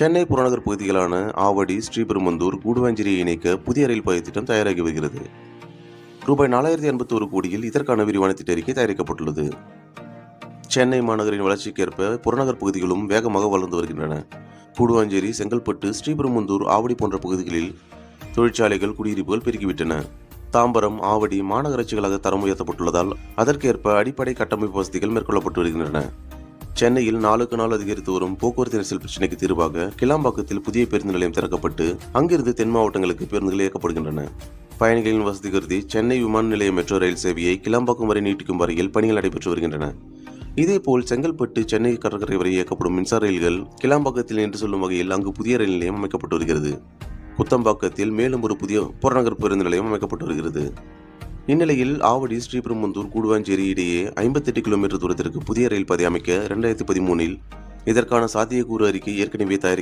சென்னை புறநகர் பகுதிகளான ஆவடி ஸ்ரீபெரும்பந்தூர் கூடுவாஞ்சேரியை இணைக்க புதிய ரயில் பாதை திட்டம் தயாராகி வருகிறது. ரூபாய் நாலாயிரத்தி எண்பத்தோரு கோடியில் இதற்கான விரிவான திட்ட அறிக்கை தயாரிக்கப்பட்டுள்ளது. சென்னை மாநகரின் வளர்ச்சிக்கேற்ப புறநகர் பகுதிகளும் வேகமாக வளர்ந்து வருகின்றன. கூடுவாஞ்சேரி செங்கல்பட்டு ஸ்ரீபெரும்புதூர் ஆவடி போன்ற பகுதிகளில் தொழிற்சாலைகள் குடியிருப்புகள் பெருகிவிட்டன. தாம்பரம் ஆவடி மாநகராட்சிகளாக தரம் உயர்த்தப்பட்டுள்ளதால் அதற்கேற்ப அடிப்படை கட்டமைப்பு வசதிகள் மேற்கொள்ளப்பட்டு வருகின்றன. சென்னையில் நாளுக்கு நாள் அதிகரித்து வரும் போக்குவரத்து நெரிசல் பிரச்சனைக்கு தீர்வாக கிளாம்பாக்கத்தில் புதிய பேருந்து நிலையம் திறக்கப்பட்டு அங்கிருந்து தென் மாவட்டங்களுக்கு பேருந்துகள் இயக்கப்படுகின்றன. பயணிகளின் வசதி கருதி சென்னை விமான நிலைய மெட்ரோ ரயில் சேவையை கிளாம்பாக்கம் வரை நீட்டிக்கும் வரையில் பணிகள் நடைபெற்று வருகின்றன. இதேபோல் செங்கல்பட்டு சென்னை கடற்கரை வரை இயக்கப்படும் மின்சார ரயில்கள் கிளாம்பாக்கத்தில் என்று சொல்லும் வகையில் அங்கு புதிய ரயில் நிலையம் அமைக்கப்பட்டு வருகிறது. குத்தம்பாக்கத்தில் மேலும் ஒரு புதிய புறநகர் பேருந்து நிலையம் அமைக்கப்பட்டு வருகிறது. இந்நிலையில் ஆவடி ஸ்ரீபெரும்புதூர் கூடுவாஞ்சேரி இடையே ஐம்பத்தெட்டு கிலோமீட்டர் தூரத்திற்கு புதிய ரயில் பாதை அமைக்க இரண்டாயிரத்தி பதிமூனில் இதற்கான சாத்தியக்கூறு அறிக்கை ஏற்கனவே தயாரிக்க